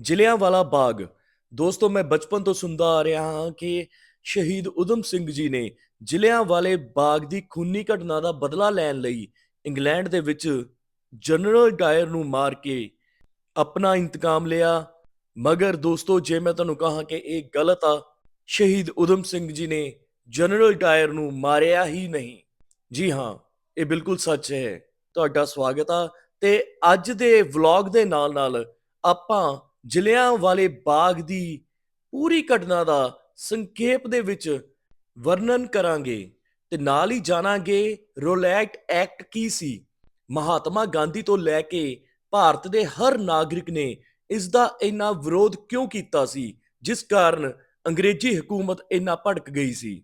ਜਲਿਆਂਵਾਲਾ ਬਾਗ। ਦੋਸਤੋ, ਮੈਂ ਬਚਪਨ ਤੋਂ ਸੁਣਦਾ ਆ ਰਿਹਾ ਹਾਂ ਕਿ ਸ਼ਹੀਦ ਉਦਮ ਸਿੰਘ ਜੀ ਨੇ ਜਲਿਆਂਵਾਲੇ ਬਾਗ ਦੀ ਖੂਨੀ ਘਟਨਾ ਦਾ ਬਦਲਾ ਲੈਣ ਲਈ ਇੰਗਲੈਂਡ ਦੇ ਵਿੱਚ ਜਨਰਲ ਡਾਇਰ ਨੂੰ ਮਾਰ ਕੇ ਆਪਣਾ ਇੰਤਕਾਮ ਲਿਆ। ਮਗਰ ਦੋਸਤੋ, ਜੇ ਮੈਂ ਤੁਹਾਨੂੰ ਕਹਾਂ ਕਿ ਇਹ ਗਲਤ ਆ, ਸ਼ਹੀਦ ਉਦਮ ਸਿੰਘ ਜੀ ਨੇ ਜਨਰਲ ਡਾਇਰ ਨੂੰ ਮਾਰਿਆ ਹੀ ਨਹੀਂ। ਜੀ ਹਾਂ, ਇਹ ਬਿਲਕੁਲ ਸੱਚ ਹੈ। ਤੁਹਾਡਾ ਸਵਾਗਤ ਆ। ਤੇ ਅੱਜ ਦੇ ਵਲੌਗ ਦੇ ਨਾਲ ਨਾਲ ਆਪਾਂ ਜ਼ਿਲ੍ਹਿਆਂ ਵਾਲੇ ਬਾਗ ਦੀ ਪੂਰੀ ਘਟਨਾ ਦਾ ਸੰਖੇਪ ਦੇ ਵਿੱਚ ਵਰਣਨ ਕਰਾਂਗੇ ਤੇ ਨਾਲ ਹੀ ਜਾਣਾਂਗੇ ਰੋਲੈਟ ਐਕਟ ਕੀ ਸੀ। ਮਹਾਤਮਾ ਗਾਂਧੀ ਤੋਂ ਲੈ ਕੇ ਭਾਰਤ ਦੇ ਹਰ ਨਾਗਰਿਕ ਨੇ ਇਸ ਦਾ ਇੰਨਾ ਵਿਰੋਧ ਕਿਉਂ ਕੀਤਾ ਸੀ, ਜਿਸ ਕਾਰਨ ਅੰਗਰੇਜ਼ੀ ਹਕੂਮਤ ਇੰਨਾ ਭੜਕ ਗਈ ਸੀ।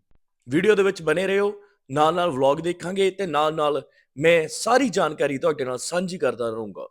ਵੀਡੀਓ ਦੇ ਵਿੱਚ ਬਨੇ ਰਹੋ ਨਾਲ ਨਾਲ ਵਲੌਗ ਦੇਖਾਂਗੇ ਤੇ ਨਾਲ ਨਾਲ ਮੈਂ ਸਾਰੀ ਜਾਣਕਾਰੀ ਤੁਹਾਡੇ ਨਾਲ ਸਾਂਝੀ ਕਰਦਾ ਰਹੂੰਗਾ।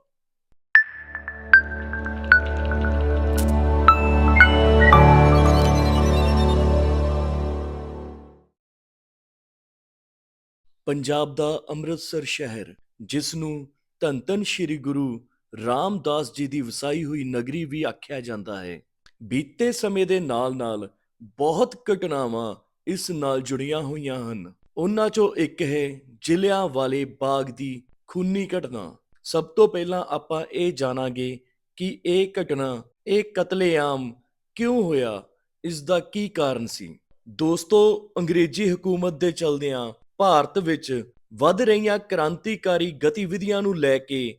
ਪੰਜਾਬ ਦਾ ਅੰਮ੍ਰਿਤਸਰ ਸ਼ਹਿਰ, ਜਿਸ ਨੂੰ ਧੰਨ ਧੰਨ ਸ੍ਰੀ ਗੁਰੂ ਰਾਮਦਾਸ ਜੀ ਦੀ ਵਸਾਈ ਹੋਈ ਨਗਰੀ ਵੀ ਆਖਿਆ ਜਾਂਦਾ ਹੈ। ਬੀਤੇ ਸਮੇਂ ਦੇ ਨਾਲ-ਨਾਲ ਬਹੁਤ ਘਟਨਾਵਾਂ ਇਸ ਨਾਲ ਜੁੜੀਆਂ ਹੋਈਆਂ ਹਨ। ਉਹਨਾਂ ਚੋਂ ਇੱਕ ਹੈ ਜ਼ਿਲ੍ਹਿਆਂ ਵਾਲੇ ਬਾਗ ਦੀ ਖੂਨੀ ਘਟਨਾ। ਸਭ ਤੋਂ ਪਹਿਲਾਂ ਆਪਾਂ ਇਹ ਜਾਣਾਂਗੇ ਕਿ ਇਹ ਘਟਨਾ, ਇਹ ਕਤਲੇਆਮ ਕਿਉਂ ਹੋਇਆ, ਇਸ ਦਾ ਕੀ ਕਾਰਨ ਸੀ। ਦੋਸਤੋ, ਅੰਗਰੇਜ਼ੀ ਹਕੂਮਤ ਦੇ ਚਲਦਿਆਂ ਭਾਰਤ ਵਿੱਚ ਵੱਧ ਰਹੀਆਂ ਕ੍ਰਾਂਤੀਕਾਰੀ ਗਤੀਵਿਧੀਆਂ ਨੂੰ ਲੈ ਕੇ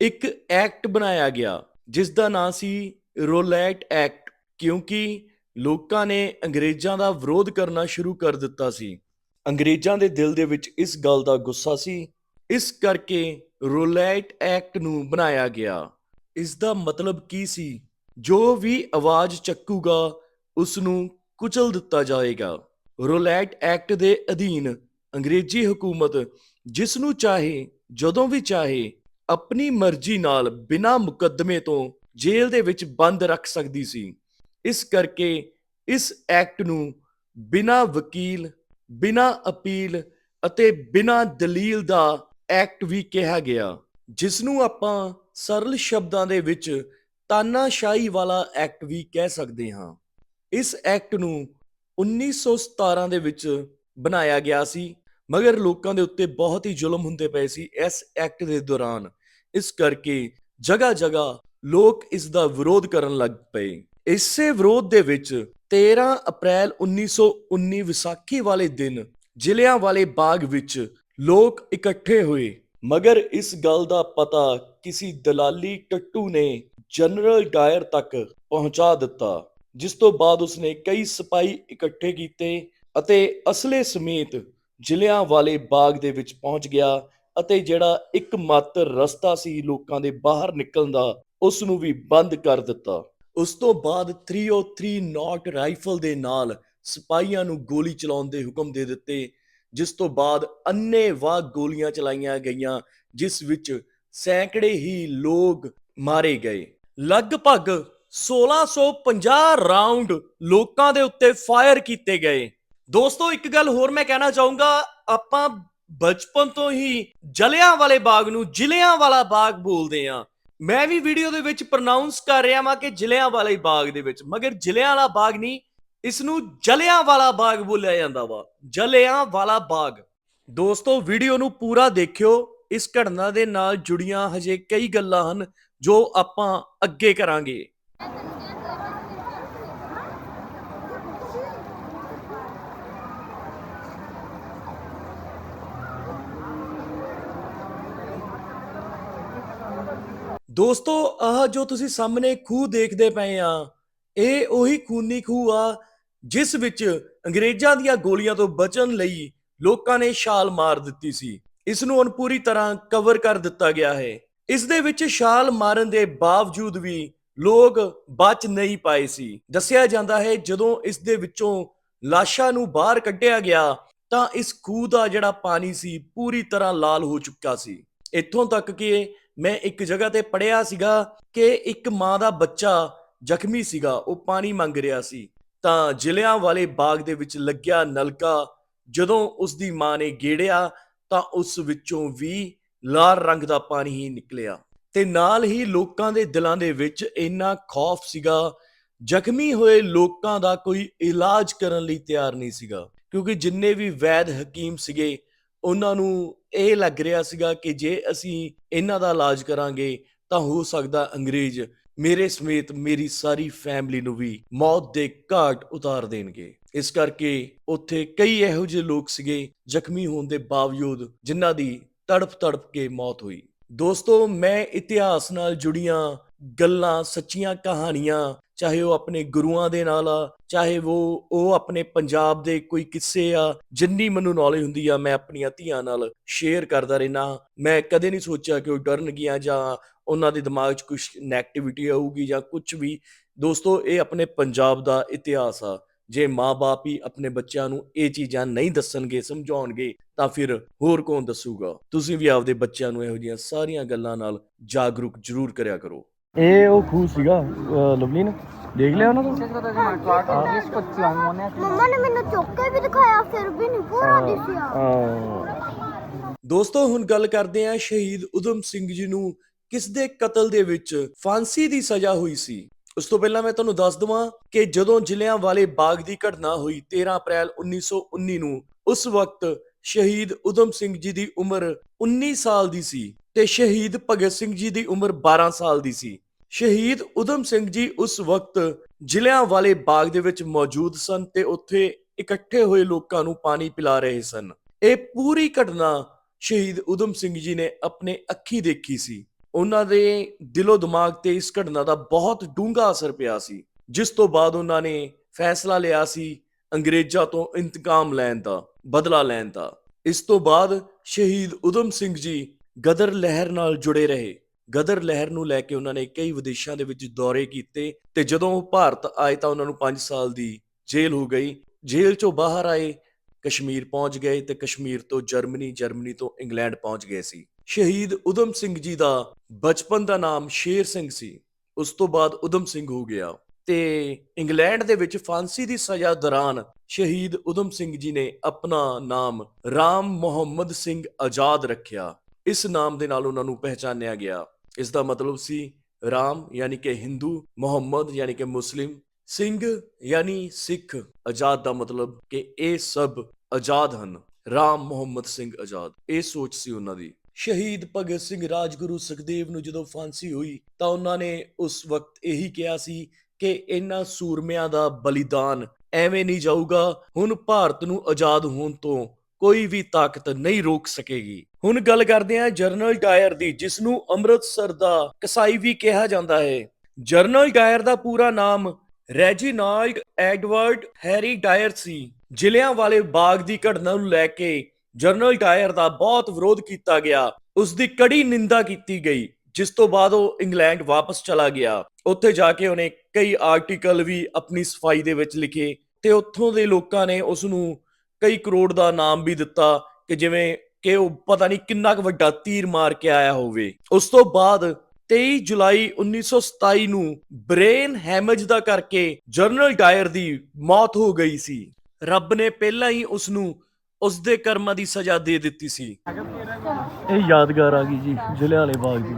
ਇੱਕ ਐਕਟ ਬਣਾਇਆ ਗਿਆ, ਜਿਸ ਦਾ ਨਾਂ ਸੀ ਰੋਲੈਟ ਐਕਟ, ਕਿਉਂਕਿ ਲੋਕਾਂ ਨੇ ਅੰਗਰੇਜ਼ਾਂ ਦਾ ਵਿਰੋਧ ਕਰਨਾ ਸ਼ੁਰੂ ਕਰ ਦਿੱਤਾ ਸੀ। ਅੰਗਰੇਜ਼ਾਂ ਦੇ ਦਿਲ ਦੇ ਵਿੱਚ ਇਸ ਗੱਲ ਦਾ ਗੁੱਸਾ ਸੀ। ਇਸ ਕਰਕੇ ਰੋਲੈਟ ਐਕਟ ਨੂੰ ਬਣਾਇਆ ਗਿਆ। ਇਸ ਦਾ ਮਤਲਬ ਕੀ ਸੀ? ਜੋ ਵੀ ਆਵਾਜ਼ ਚੱਕੂਗਾ ਉਸ ਨੂੰ ਕੁਚਲ ਦਿੱਤਾ ਜਾਏਗਾ। ਰੋਲੈਟ ਐਕਟ ਦੇ ਅਧੀਨ ਅੰਗਰੇਜ਼ੀ ਹਕੂਮਤ ਜਿਸ ਨੂੰ ਚਾਹੇ, ਜਦੋਂ ਵੀ ਚਾਹੇ, ਆਪਣੀ ਮਰਜ਼ੀ ਨਾਲ ਬਿਨਾਂ ਮੁਕੱਦਮੇ ਤੋਂ ਜੇਲ੍ਹ ਦੇ ਵਿੱਚ ਬੰਦ ਰੱਖ ਸਕਦੀ ਸੀ। ਇਸ ਕਰਕੇ ਇਸ ਐਕਟ ਨੂੰ ਬਿਨਾਂ ਵਕੀਲ, ਬਿਨਾਂ ਅਪੀਲ ਅਤੇ ਬਿਨਾਂ ਦਲੀਲ ਦਾ ਐਕਟ ਵੀ ਕਿਹਾ ਗਿਆ ਜਿਸ ਨੂੰ ਆਪਾਂ ਸਰਲ ਸ਼ਬਦਾਂ ਦੇ ਵਿੱਚ ਤਾਨਾਸ਼ਾਹੀ ਵਾਲਾ ਐਕਟ ਵੀ ਕਹਿ ਸਕਦੇ ਹਾਂ। ਇਸ ਐਕਟ ਨੂੰ 1917 ਦੇ ਵਿੱਚ ਬਣਾਇਆ ਗਿਆ ਸੀ। ਮਗਰ ਲੋਕਾਂ ਦੇ ਉੱਤੇ ਬਹੁਤ ਹੀ ਜ਼ੁਲਮ ਹੁੰਦੇ ਪਏ ਸੀ ਇਸ ਐਕਟ ਦੇ ਦੌਰਾਨ। ਇਸ ਕਰਕੇ ਜਗ੍ਹਾ ਜਗ੍ਹਾ ਲੋਕ ਇਸ ਦਾ ਵਿਰੋਧ ਕਰਨ ਲੱਗ ਪਏ। ਇਸੇ ਵਿਰੋਧ ਦੇ ਵਿੱਚ 13 ਅਪ੍ਰੈਲ 1919 ਵਿਸਾਖੀ ਵਾਲੇ ਦਿਨ ਜ਼ਿਲ੍ਹਿਆਂ ਵਾਲੇ ਬਾਗ ਵਿੱਚ ਲੋਕ ਇਕੱਠੇ ਹੋਏ। ਮਗਰ ਇਸ ਗੱਲ ਦਾ ਪਤਾ ਕਿਸੇ ਦਲਾਲੀ ਟੱਟੂ ਨੇ ਜਨਰਲ ਡਾਇਰ ਤੱਕ ਪਹੁੰਚਾ ਦਿੱਤਾ, ਜਿਸ ਤੋਂ ਬਾਅਦ ਉਸਨੇ ਕਈ ਸਿਪਾਹੀ ਇਕੱਠੇ ਕੀਤੇ ਅਤੇ ਅਸਲੇ ਸਮੇਤ ਜ਼ਿਲ੍ਹਿਆਂ ਵਾਲੇ ਬਾਗ ਦੇ ਵਿੱਚ ਪਹੁੰਚ ਗਿਆ ਅਤੇ ਜਿਹੜਾ ਇੱਕ ਮਾਤਰ ਰਸਤਾ ਸੀ ਲੋਕਾਂ ਦੇ ਬਾਹਰ ਨਿਕਲਣ ਦਾ ਉਸ ਨੂੰ ਵੀ ਬੰਦ ਕਰ ਦਿੱਤਾ। ਉਸ ਤੋਂ ਬਾਅਦ 303 ਨਾਟ ਰਾਈਫਲ ਦੇ ਨਾਲ ਸਿਪਾਹੀਆਂ ਨੂੰ ਗੋਲੀ ਚਲਾਉਣ ਦੇ ਹੁਕਮ ਦੇ ਦਿੱਤੇ, ਜਿਸ ਤੋਂ ਬਾਅਦ ਅੰਨ੍ਹੇਵਾਹ ਗੋਲੀਆਂ ਚਲਾਈਆਂ ਗਈਆਂ, ਜਿਸ ਵਿੱਚ ਸੈਂਕੜੇ ਹੀ ਲੋਕ ਮਾਰੇ ਗਏ। ਲਗਭਗ 1650 ਰਾਉਂਡ ਲੋਕਾਂ ਦੇ ਉੱਤੇ ਫਾਇਰ ਕੀਤੇ ਗਏ। ਦੋਸਤੋ, ਇੱਕ ਗੱਲ ਹੋਰ ਮੈਂ ਕਹਿਣਾ ਚਾਹੂੰਗਾ, ਆਪਾਂ ਬਚਪਨ ਤੋਂ ਹੀ ਜਲਿਆਂ ਵਾਲੇ ਬਾਗ ਨੂੰ ਜ਼ਿਲ੍ਹਿਆਂ ਵਾਲਾ ਬਾਗ ਬੋਲਦੇ ਆ ਮੈਂ ਵੀ ਵੀਡੀਓ ਦੇ ਵਿੱਚ ਪ੍ਰੋਨਾਂਸ ਕਰ ਰਿਹਾ ਵਾਂ ਕਿ ਜ਼ਿਲ੍ਹਿਆਂ ਵਾਲੇ ਬਾਗ ਦੇ ਵਿੱਚ, ਮਗਰ ਜ਼ਿਲ੍ਹਿਆਂ ਵਾਲਾ ਬਾਗ ਨਹੀਂ ਇਸ ਨੂੰ ਜਲਿਆਂ ਵਾਲਾ ਬਾਗ ਬੋਲਿਆ ਜਾਂਦਾ ਵਾ, ਜਲਿਆਂ ਵਾਲਾ ਬਾਗ। ਦੋਸਤੋ, ਵੀਡੀਓ ਨੂੰ ਪੂਰਾ ਦੇਖਿਓ, ਇਸ ਘਟਨਾ ਦੇ ਨਾਲ ਜੁੜੀਆਂ ਹਜੇ ਕਈ ਗੱਲਾਂ ਹਨ ਜੋ ਆਪਾਂ ਅੱਗੇ ਕਰਾਂਗੇ। ਦੋਸਤੋ, ਆਹ ਜੋ ਤੁਸੀਂ ਸਾਹਮਣੇ ਖੂਹ ਦੇਖਦੇ ਪਏ ਆ, ਇਹ ਉਹੀ ਖੂਨੀ ਖੂਹ ਆ, ਜਿਸ ਵਿੱਚ ਅੰਗਰੇਜ਼ਾਂ ਦੀਆਂ ਗੋਲੀਆਂ ਤੋਂ ਬਚਣ ਲਈ ਲੋਕਾਂ ਨੇ ਛਾਲ ਮਾਰ ਦਿੱਤੀ ਸੀ। ਇਸ ਨੂੰ ਹੁਣ ਪੂਰੀ ਤਰ੍ਹਾਂ ਕਵਰ ਕਰ ਦਿੱਤਾ ਗਿਆ ਹੈ। ਇਸ ਦੇ ਵਿੱਚ ਛਾਲ ਮਾਰਨ ਦੇ ਬਾਵਜੂਦ ਵੀ ਲੋਕ ਬਚ ਨਹੀਂ ਪਾਏ ਸੀ। ਦੱਸਿਆ ਜਾਂਦਾ ਹੈ, ਜਦੋਂ ਇਸ ਦੇ ਵਿੱਚੋਂ ਲਾਸ਼ਾਂ ਨੂੰ ਬਾਹਰ ਕੱਢਿਆ ਗਿਆ, ਤਾਂ ਇਸ ਖੂਹ ਦਾ ਜਿਹੜਾ ਪਾਣੀ ਸੀ, ਪੂਰੀ ਤਰ੍ਹਾਂ ਲਾਲ ਹੋ ਚੁੱਕਾ ਸੀ। ਇੱਥੋਂ ਤੱਕ ਕਿ ਮੈਂ ਇੱਕ ਜਗ੍ਹਾ ਤੇ ਪੜਿਆ ਸੀਗਾ ਕਿ ਇੱਕ ਮਾਂ ਦਾ ਬੱਚਾ ਜ਼ਖਮੀ ਸੀਗਾ, ਉਹ ਪਾਣੀ ਮੰਗ ਰਿਹਾ ਸੀ। ਤਾਂ ਜ਼ਿਲ੍ਹਿਆਂ ਵਾਲੇ ਬਾਗ ਦੇ ਵਿੱਚ ਲੱਗਿਆ ਨਲਕਾ, ਜਦੋਂ ਉਸ ਦੀ ਮਾਂ ਨੇ ਗੇੜਿਆ ਤਾਂ ਉਸ ਵਿੱਚੋਂ ਵੀ ਲਾਲ ਰੰਗ ਦਾ ਪਾਣੀ ਹੀ ਨਿਕਲਿਆ। ਤੇ ਨਾਲ ਹੀ ਲੋਕਾਂ ਦੇ ਦਿਲਾਂ ਦੇ ਵਿੱਚ ਇੰਨਾ ਖੌਫ ਸੀਗਾ, ਜ਼ਖਮੀ ਹੋਏ ਲੋਕਾਂ ਦਾ ਕੋਈ ਇਲਾਜ ਕਰਨ ਲਈ ਤਿਆਰ ਨਹੀਂ ਸੀਗਾ, ਕਿਉਂਕਿ ਜਿੰਨੇ ਵੀ ਵੈਦ ਹਕੀਮ ਸੀਗੇ ਉਹਨਾਂ ਨੂੰ ਇਹ ਲੱਗ ਰਿਹਾ ਸੀਗਾ ਕਿ ਜੇ ਅਸੀਂ ਇਹਨਾਂ ਦਾ ਇਲਾਜ ਕਰਾਂਗੇ ਤਾਂ ਹੋ ਸਕਦਾ ਅੰਗਰੇਜ਼ ਮੇਰੇ ਸਮੇਤ ਮੇਰੀ ਸਾਰੀ ਫੈਮਿਲੀ ਨੂੰ ਵੀ ਮੌਤ ਦੇ ਘਾਟ ਉਤਾਰ ਦੇਣਗੇ। ਇਸ ਕਰਕੇ ਉੱਥੇ ਕਈ ਇਹੋ ਜਿਹੇ ਲੋਕ ਸੀਗੇ, ਜ਼ਖਮੀ ਹੋਣ ਦੇ ਬਾਵਜੂਦ ਜਿਨ੍ਹਾਂ ਦੀ ਤੜਪ ਤੜਪ ਕੇ ਮੌਤ ਹੋਈ। ਦੋਸਤੋ, ਮੈਂ ਇਤਿਹਾਸ ਨਾਲ ਜੁੜੀਆਂ ਗੱਲਾਂ, ਸੱਚੀਆਂ ਕਹਾਣੀਆਂ, ਚਾਹੇ ਉਹ ਆਪਣੇ ਗੁਰੂਆਂ ਦੇ ਨਾਲ ਆ, ਚਾਹੇ ਉਹ ਉਹ ਆਪਣੇ ਪੰਜਾਬ ਦੇ ਕੋਈ ਕਿੱਸੇ ਆ, ਜਿੰਨੀ ਮੈਨੂੰ ਨੌਲੇਜ ਹੁੰਦੀ ਆ, ਮੈਂ ਆਪਣੀਆਂ ਧੀਆਂ ਨਾਲ ਸ਼ੇਅਰ ਕਰਦਾ ਰਹਿਣਾ ਮੈਂ ਕਦੇ ਨਹੀਂ ਸੋਚਿਆ ਕਿ ਉਹ ਡਰਨਗੀਆਂ ਜਾਂ ਉਹਨਾਂ ਦੇ ਦਿਮਾਗ 'ਚ ਕੁਝ ਨੈਗੇਟਿਵਿਟੀ ਆਊਗੀ ਜਾਂ ਕੁਝ ਵੀ। ਦੋਸਤੋ, ਇਹ ਆਪਣੇ ਪੰਜਾਬ ਦਾ ਇਤਿਹਾਸ ਆ। ਜੇ ਮਾਪੇ ਹੀ ਆਪਣੇ ਬੱਚਿਆਂ ਨੂੰ ਇਹ ਚੀਜ਼ਾਂ ਨਹੀਂ ਦੱਸਣਗੇ, ਸਮਝਾਉਣਗੇ, ਤਾਂ ਫਿਰ ਹੋਰ ਕੌਣ ਦੱਸੂਗਾ? ਤੁਸੀਂ ਵੀ ਆਪਦੇ ਬੱਚਿਆਂ ਨੂੰ ਇਹੋ ਜਿਹੀਆਂ ਸਾਰੀਆਂ ਗੱਲਾਂ ਨਾਲ ਜਾਗਰੂਕ ਜ਼ਰੂਰ ਕਰਿਆ ਕਰੋ। ਇਹ ਉਹ ਖੂਹ ਸੀਗਾ ਅਹ ਲਵਲੀ ਨੇ। ਦੇਖ ਲਿਆ ਉਹਨਾਂ ਤੋਂ? ਮੰਮਾ ਨੇ ਮੈਨੂੰ ਚੁੱਕ ਕੇ ਵੀ ਦਿਖਾਇਆ ਫਿਰ ਵੀ ਨਹੀਂ ਪੂਰਾ ਦਿਸਿਆ ਹਾਂ। ਦੋਸਤੋ ਹੁਣ ਗੱਲ ਕਰਦੇ ਹਾਂ ਸ਼ਹੀਦ ਉਦਮ ਸਿੰਘ ਜੀ ਨੂੰ ਕਿਸ ਦੇ ਕਤਲ ਦੇ ਵਿੱਚ ਫਾਂਸੀ ਦੀ ਸਜ਼ਾ ਹੋਈ ਸੀ? ਉਸ ਤੋਂ ਪਹਿਲਾਂ ਮੈਂ ਤੁਹਾਨੂੰ ਦੱਸ ਦਵਾਂ ਕਿ ਜਦੋਂ ਜ਼ਿਲ੍ਹਿਆਂ ਵਾਲੇ ਬਾਗ ਦੀ ਘਟਨਾ ਹੋਈ 13 ਅਪ੍ਰੈਲ 1919 ਨੂੰ ਉਸ ਵਕਤ ਸ਼ਹੀਦ ਉਦਮ ਸਿੰਘ ਜੀ ਦੀ ਉਮਰ 19 ਸਾਲ ਦੀ ਸੀ ਤੇ ਸ਼ਹੀਦ ਭਗਤ ਸਿੰਘ ਜੀ ਦੀ ਉਮਰ 12 ਸਾਲ ਦੀ ਸੀ। ਸ਼ਹੀਦ ਉਦਮ ਸਿੰਘ ਜੀ ਉਸ ਵਕਤ ਜ਼ਿਲ੍ਹਿਆਂ ਵਾਲੇ ਬਾਗ ਦੇ ਵਿੱਚ ਮੌਜੂਦ ਸਨ ਤੇ ਉੱਥੇ ਇਕੱਠੇ ਹੋਏ ਲੋਕਾਂ ਨੂੰ ਪਾਣੀ ਪਿਲਾ ਰਹੇ ਸਨ। ਇਹ ਪੂਰੀ ਘਟਨਾ ਸ਼ਹੀਦ ਉਦਮ ਸਿੰਘ ਜੀ ਨੇ ਆਪਣੇ ਅੱਖੀ ਦੇਖੀ ਸੀ। ਉਹਨਾਂ ਦੇ ਦਿਲੋਂ ਦਿਮਾਗ ਤੇ ਇਸ ਘਟਨਾ ਦਾ ਬਹੁਤ ਡੂੰਘਾ ਅਸਰ ਪਿਆ ਸੀ, ਜਿਸ ਤੋਂ ਬਾਅਦ ਉਹਨਾਂ ਨੇ ਫੈਸਲਾ ਲਿਆ ਸੀ ਅੰਗਰੇਜ਼ਾਂ ਤੋਂ ਇੰਤਕਾਮ ਲੈਣ ਦਾ, ਬਦਲਾ ਲੈਣ ਦਾ। ਇਸ ਤੋਂ ਬਾਅਦ ਸ਼ਹੀਦ ਉਦਮ ਸਿੰਘ ਜੀ ਗਦਰ ਲਹਿਰ ਨਾਲ ਜੁੜੇ ਰਹੇ। ਗਦਰ ਲਹਿਰ ਨੂੰ ਲੈ ਕੇ ਉਹਨਾਂ ਨੇ ਕਈ ਵਿਦੇਸ਼ਾਂ ਦੇ ਵਿੱਚ ਦੌਰੇ ਕੀਤੇ ਤੇ ਜਦੋਂ ਉਹ ਭਾਰਤ ਆਏ ਤਾਂ ਉਹਨਾਂ ਨੂੰ 5 ਸਾਲ ਦੀ ਜੇਲ੍ਹ ਹੋ ਗਈ। ਜੇਲ੍ਹ ਚੋਂ ਬਾਹਰ ਆਏ, ਕਸ਼ਮੀਰ ਪਹੁੰਚ ਗਏ ਤੇ ਕਸ਼ਮੀਰ ਤੋਂ ਜਰਮਨੀ ਜਰਮਨੀ ਤੋਂ ਇੰਗਲੈਂਡ ਪਹੁੰਚ ਗਏ ਸੀ। ਸ਼ਹੀਦ ਉਦਮ ਸਿੰਘ ਜੀ ਦਾ ਬਚਪਨ ਦਾ ਨਾਮ ਸ਼ੇਰ ਸਿੰਘ ਸੀ। ਉਸ ਤੋਂ ਬਾਅਦ ਉਦਮ ਸਿੰਘ ਹੋ ਗਿਆ ਤੇ ਇੰਗਲੈਂਡ ਦੇ ਵਿੱਚ ਫਾਂਸੀ ਦੀ ਸਜ਼ਾ ਦੌਰਾਨ ਸ਼ਹੀਦ ਉਦਮ ਸਿੰਘ ਜੀ ਨੇ ਆਪਣਾ ਨਾਮ ਰਾਮ ਮੁਹੰਮਦ ਸਿੰਘ ਆਜ਼ਾਦ ਰੱਖਿਆ। ਇਸ ਨਾਮ ਦੇ ਨਾਲ ਉਹਨਾਂ ਨੂੰ ਪਹਿਚਾਨਿਆ ਗਿਆ। ਇਸ ਦਾ ਮਤਲਬ ਸੀ ਰਾਮ, ਯਾਨੀ ਕਿ ਹਿੰਦੂ, ਮੁਹੰਮਦ, ਯਾਨੀ ਕਿ ਮੁਸਲਿਮ, ਸਿੰਘ, ਯਾਨੀ ਸਿੱਖ। ਆਜ਼ਾਦ ਦਾ ਮਤਲਬ ਕਿ ਇਹ ਸਭ ਆਜ਼ਾਦ ਹਨ। ਰਾਮ, ਮੁਹੰਮਦ ਸਿੰਘ ਆਜ਼ਾਦ। ਇਹ ਸੋਚ ਸੀ ਉਹਨਾਂ ਦੀ। ਸ਼ਹੀਦ ਭਗਤ ਸਿੰਘ ਰਾਜਗੁਰੂ ਸੁਖਦੇਵ ਨੂੰ ਜਦੋਂ ਫਾਂਸੀ ਹੋਈ, ਤਾਂ ਉਹਨਾਂ ਨੇ ਉਸ ਵਕਤ ਇਹੀ ਕਿਹਾ ਸੀ ਕਿ ਇਹਨਾਂ ਸੂਰਮਿਆਂ ਦਾ ਬਲੀਦਾਨ ਐਵੇਂ ਨਹੀਂ ਜਾਊਗਾ। ਹੁਣ ਭਾਰਤ ਨੂੰ ਆਜ਼ਾਦ ਹੋਣ ਤੋਂ ਕੋਈ ਵੀ ਤਾਕਤ ਨਹੀਂ ਰੋਕ ਸਕੇਗੀ। ਹੁਣ ਗੱਲ ਕਰਦੇ ਹਾਂ ਜਰਨਲ ਡਾਇਰ ਦੀ ਜਿਸ ਨੂੰ ਅੰਮ੍ਰਿਤਸਰ ਦਾ ਕਸਾਈ ਵੀ ਕਿਹਾ ਜਾਂਦਾ ਹੈ। ਜਰਨਲ ਡਾਇਰ ਦਾ ਪੂਰਾ ਨਾਮ ਰੈਜੀਨਾਲਡ ਐਡਵਰਡ ਹੈਰੀ ਡਾਇਰ ਸੀ। ਜ਼ਿਲ੍ਹਿਆਂ ਵਾਲੇ ਬਾਗ ਦੀ ਘਟਨਾ ਨੂੰ ਲੈ ਕੇ ਜਰਨਲ ਡਾਇਰ ਦਾ ਬਹੁਤ ਵਿਰੋਧ ਕੀਤਾ ਗਿਆ। ਉਸ ਦੀ ਕੜੀ ਨਿੰਦਾ ਕੀਤੀ ਗਈ, ਜਿਸ ਤੋਂ ਬਾਅਦ ਉਹ ਇੰਗਲੈਂਡ ਵਾਪਸ ਚਲਾ ਗਿਆ। ਉੱਥੇ ਜਾ ਕੇ ਉਹਨੇ ਕਈ ਆਰਟੀਕਲ ਵੀ ਆਪਣੀ ਸਫ਼ਾਈ ਦੇ ਵਿੱਚ ਲਿਖੇ ਤੇ ਉੱਥੋਂ ਦੇ ਲੋਕਾਂ ਨੇ ਉਸ ਨੂੰ ਕਈ ਕਰੋੜ ਦਾ ਨਾਮ ਵੀ ਦਿੱਤਾ ਕਿ ਜਿਵੇਂ ਕਿ ਉਹ ਪਤਾ ਨਹੀਂ ਕਿੰਨਾ ਕੁ ਵੱਡਾ ਤੀਰ ਮਾਰ ਕੇ ਆਇਆ ਹੋਵੇ। ਉਸ ਤੋਂ ਬਾਅਦ 23 ਜੁਲਾਈ 1927 ਨੂੰ ਬ੍ਰੇਨ ਹੈਮਜ ਦਾ ਕਰਕੇ ਜਨਰਲ ਡਾਇਰ ਦੀ ਮੌਤ ਹੋ ਗਈ ਸੀ। ਰੱਬ ਨੇ ਪਹਿਲਾਂ ਹੀ ਉਸ ਨੂੰ ਉਸ ਦੇ ਕਰਮਾਂ ਦੀ ਸਜ਼ਾ ਦੇ ਦਿੱਤੀ ਸੀ। ਇਹ ਯਾਦਗਾਰ ਆ ਗਈ ਜੀ ਜ਼ਿਲ੍ਹੇ ਵਾਲੇ ਬਾਗ ਦੀ।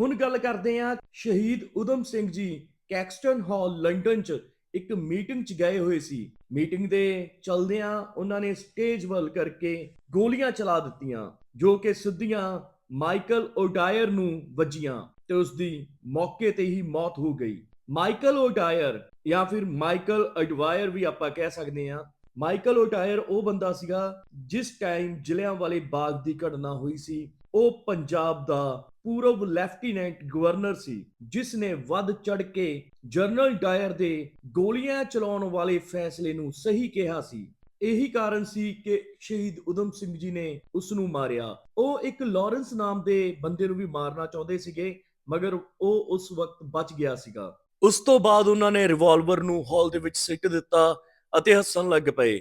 ਹੁਣ ਗੱਲ ਕਰਦੇ ਹਾਂ ਸ਼ਹੀਦ ਉਦਮ ਸਿੰਘ ਜੀ ਕੈਕਸਟਨ ਹਾਲ ਲੰਡਨ ਚ। ਇੱਕ ਮੀਟਿੰਗ 'ਚ ਗਏ ਹੋਏ ਸੀ। ਮੀਟਿੰਗ ਦੇ ਚਲਦਿਆਂ ਉਹਨਾਂ ਨੇ ਸਟੇਜ ਵੱਲ ਕਰਕੇ ਗੋਲੀਆਂ ਚਲਾ ਦਿੱਤੀਆਂ, ਜੋ ਕਿ ਸਿੱਧੀਆਂ ਮਾਈਕਲ ਓਡਾਇਰ ਨੂੰ ਵੱਜੀਆਂ ਤੇ ਉਸ ਦੀ ਮੌਕੇ ਤੇ ਹੀ ਮੌਤ ਹੋ ਗਈ। ਮਾਈਕਲ ਓਡਾਇਰ ਜਾਂ ਫਿਰ ਮਾਈਕਲ ਅਡਵਾਇਰ ਵੀ ਆਪਾਂ ਕਹਿ ਸਕਦੇ ਹਾਂ। ਮਾਈਕਲ ਓਟਾਇਰ ਉਹ ਬੰਦਾ ਸੀਗਾ ਜਿਸ ਟਾਈਮ ਜ਼ਿਲ੍ਹਿਆਂ ਵਾਲੇ ਬਾਗ ਦੀ ਘਟਨਾ ਹੋਈ ਸੀ, ਉਹ ਪੰਜਾਬ ਦਾ ਪੂਰਬ ਲੈਫਟੀਨੈਂਟ ਗਵਰਨਰ ਸੀ ਜਿਸ ਨੇ ਵੱਧ ਚੜ ਕੇ ਜਨਰਲ ਡਾਇਰ ਦੇ ਗੋਲੀਆਂ ਚਲਾਉਣ ਵਾਲੇ ਫੈਸਲੇ ਨੂੰ ਸਹੀ ਕਿਹਾ ਸੀ। ਇਹੀ ਕਾਰਨ ਸੀ ਕਿ ਸ਼ਹੀਦ ਉਦਮ ਸਿੰਘ ਜੀ ਨੇ ਉਸ ਨੂੰ ਮਾਰਿਆ। ਉਹ ਇੱਕ ਲਾਰੈਂਸ ਨਾਮ ਦੇ ਬੰਦੇ ਨੂੰ ਵੀ ਮਾਰਨਾ ਚਾਹੁੰਦੇ ਸੀਗੇ, ਮਗਰ ਉਹ ਉਸ ਵਕਤ ਬਚ ਗਿਆ ਸੀਗਾ। ਉਸ ਤੋਂ ਬਾਅਦ ਉਹਨਾਂ ਨੇ ਰਿਵਾਲਵਰ ਨੂੰ ਹਾਲ ਦੇ ਵਿੱਚ ਸਿੱਟ ਦਿੱਤਾ ਅਤੇ ਹੱਸਣ ਲੱਗ ਪਏ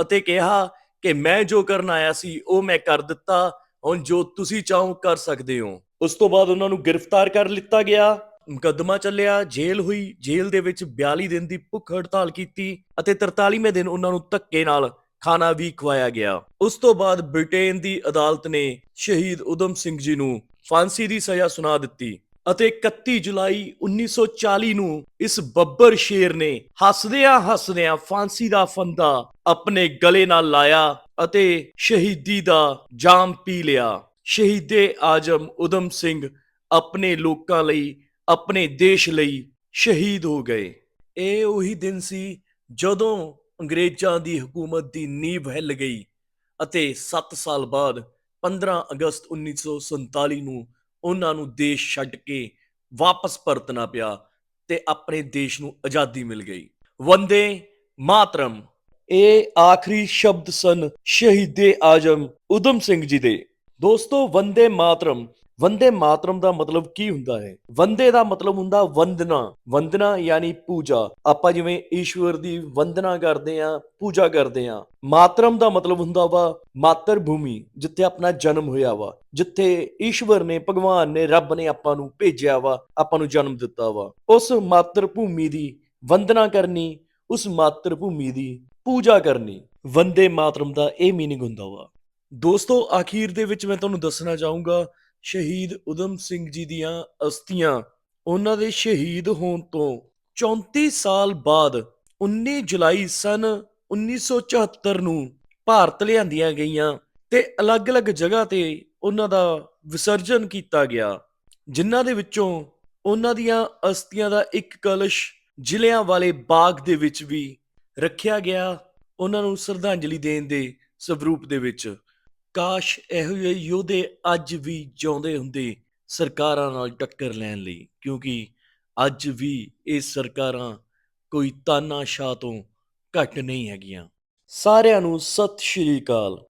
ਅਤੇ ਕਿਹਾ ਕਿ ਮੈਂ ਜੋ ਕਰਨ ਆਇਆ ਸੀ, ਉਹ ਮੈਂ ਕਰ ਦਿੱਤਾ। ਹੁਣ ਜੋ ਤੁਸੀਂ ਚਾਹੋ, ਕਰ ਸਕਦੇ ਹੋ। ਉਸ ਤੋਂ ਬਾਅਦ ਉਹਨਾਂ ਨੂੰ ਗ੍ਰਿਫਤਾਰ ਕਰ ਲਿੱਤਾ ਗਿਆ। ਮੁਕੱਦਮਾ ਚੱਲਿਆ, ਜੇਲ੍ਹ ਹੋਈ, ਜੇਲ੍ਹ ਦੇ ਵਿੱਚ 42 ਦਿਨ ਦੀ ਭੁੱਖ ਹੜਤਾਲ ਕੀਤੀ ਅਤੇ 43ਵੇਂ ਦਿਨ ਉਹਨਾਂ ਨੂੰ ਧੱਕੇ ਨਾਲ ਖਾਣਾ ਵੀ ਖਵਾਇਆ ਗਿਆ। ਉਸ ਤੋਂ ਬਾਅਦ ਬ੍ਰਿਟੇਨ ਦੀ ਅਦਾਲਤ ਨੇ ਸ਼ਹੀਦ ਉਦਮ ਸਿੰਘ ਜੀ ਨੂੰ ਫਾਂਸੀ ਦੀ ਸਜ਼ਾ ਸੁਣਾ ਦਿੱਤੀ ਅਤੇ 31 ਜੁਲਾਈ 1940 ਨੂੰ ਇਸ ਬੱਬਰ ਸ਼ੇਰ ਨੇ ਹੱਸਦਿਆਂ ਹੱਸਦਿਆਂ ਫਾਂਸੀ ਦਾ ਫੰਦਾ ਆਪਣੇ ਗਲੇ ਨਾਲ ਲਾਇਆ ਅਤੇ ਸ਼ਹੀਦੀ ਦਾ ਜਾਮ ਪੀ ਲਿਆ। ਸ਼ਹੀਦੇ ਆਜਮ ਉਦਮ ਸਿੰਘ ਆਪਣੇ ਲੋਕਾਂ ਲਈ, ਆਪਣੇ ਦੇਸ਼ ਲਈ ਸ਼ਹੀਦ ਹੋ ਗਏ। ਇਹ ਉਹੀ ਦਿਨ ਸੀ ਜਦੋਂ ਅੰਗਰੇਜ਼ਾਂ ਦੀ ਹਕੂਮਤ ਦੀ ਨੀਂਹ ਹਿੱਲ ਗਈ ਅਤੇ 7 ਸਾਲ ਬਾਅਦ 15 ਅਗਸਤ 1947 ਨੂੰ ਉਹਨਾਂ ਨੂੰ ਦੇਸ਼ ਛੱਡ ਕੇ ਵਾਪਸ ਪਰਤਣਾ ਪਿਆ ਤੇ ਆਪਣੇ ਦੇਸ਼ ਨੂੰ ਆਜ਼ਾਦੀ ਮਿਲ ਗਈ। ਵੰਦੇ ਮਾਤਰਮ। ਇਹ ਆਖਰੀ ਸ਼ਬਦ ਸਨ ਸ਼ਹੀਦੇ ਆਜਮ ਉਦਮ ਸਿੰਘ ਜੀ ਦੇ। ਦੋਸਤੋ, ਵੰਦੇ ਮਾਤਰਮ। ਵੰਦੇ ਮਾਤਰਮ ਦਾ ਮਤਲਬ ਕੀ ਹੁੰਦਾ ਹੈ? ਵੰਦੇ ਦਾ ਮਤਲਬ ਹੁੰਦਾ ਵੰਦਨਾ। ਵੰਦਨਾ ਯਾਨੀ ਪੂਜਾ। ਆਪਾਂ ਜਿਵੇਂ ਈਸ਼ਵਰ ਦੀ ਵੰਦਨਾ ਕਰਦੇ ਆ ਪੂਜਾ ਕਰਦੇ ਆ ਮਾਤਰਮ ਦਾ ਮਤਲਬ ਹੁੰਦਾ ਵਾ ਮਾਤਰ ਭੂਮੀ ਜਿੱਥੇ ਆਪਣਾ ਜਨਮ ਹੋਇਆ ਵਾ। ਜਿੱਥੇ ਈਸ਼ਵਰ ਨੇ, ਭਗਵਾਨ ਨੇ, ਰੱਬ ਨੇ ਆਪਾਂ ਨੂੰ ਭੇਜਿਆ ਵਾ, ਆਪਾਂ ਨੂੰ ਜਨਮ ਦਿੱਤਾ ਵਾ। ਉਸ ਮਾਤਰ ਭੂਮੀ ਦੀ ਵੰਦਨਾ ਕਰਨੀ, ਉਸ ਮਾਤਰ ਭੂਮੀ ਦੀ ਪੂਜਾ ਕਰਨੀ। ਵੰਦੇ ਮਾਤਰਮ ਦਾ ਇਹ ਮੀਨਿੰਗ ਹੁੰਦਾ ਵਾ। ਦੋਸਤੋ, ਆਖੀਰ ਦੇ ਵਿੱਚ ਮੈਂ ਤੁਹਾਨੂੰ ਦੱਸਣਾ ਚਾਹੂੰਗਾ, ਸ਼ਹੀਦ ਉਦਮ ਸਿੰਘ ਜੀ ਦੀਆਂ ਅਸਥੀਆਂ ਉਹਨਾਂ ਦੇ ਸ਼ਹੀਦ ਹੋਣ ਤੋਂ 34 ਸਾਲ ਬਾਅਦ 19 ਜੁਲਾਈ ਸਨ 1974 ਨੂੰ ਭਾਰਤ ਲਿਆਂਦੀਆਂ ਗਈਆਂ ਤੇ ਅਲੱਗ-ਅਲੱਗ ਜਗ੍ਹਾ ਤੇ ਉਹਨਾਂ ਦਾ ਵਿਸਰਜਨ ਕੀਤਾ ਗਿਆ, ਜਿਨ੍ਹਾਂ ਦੇ ਵਿੱਚੋਂ ਉਹਨਾਂ ਦੀਆਂ ਅਸਥੀਆਂ ਦਾ ਇੱਕ ਕਲਸ਼ ਜ਼ਿਲ੍ਹਿਆਂ ਵਾਲੇ ਬਾਗ ਦੇ ਵਿੱਚ ਵੀ ਰੱਖਿਆ ਗਿਆ, ਉਹਨਾਂ ਨੂੰ ਸ਼ਰਧਾਂਜਲੀ ਦੇਣ ਦੇ ਸਵਰੂਪ ਦੇ ਵਿੱਚ। ਕਾਸ਼ ਇਹੋ ਜਿਹੇ ਯੋਧੇ ਅੱਜ ਵੀ ਜਿਉਂਦੇ ਹੁੰਦੇ ਸਰਕਾਰਾਂ ਨਾਲ ਟੱਕਰ ਲੈਣ ਲਈ, ਕਿਉਂਕਿ ਅੱਜ ਵੀ ਇਹ ਸਰਕਾਰਾਂ ਕੋਈ ਤਾਨਾਸ਼ਾਹ ਤੋਂ ਘੱਟ ਨਹੀਂ ਹੈਗੀਆਂ। ਸਾਰਿਆਂ ਨੂੰ ਸਤਿ ਸ਼੍ਰੀ ਅਕਾਲ।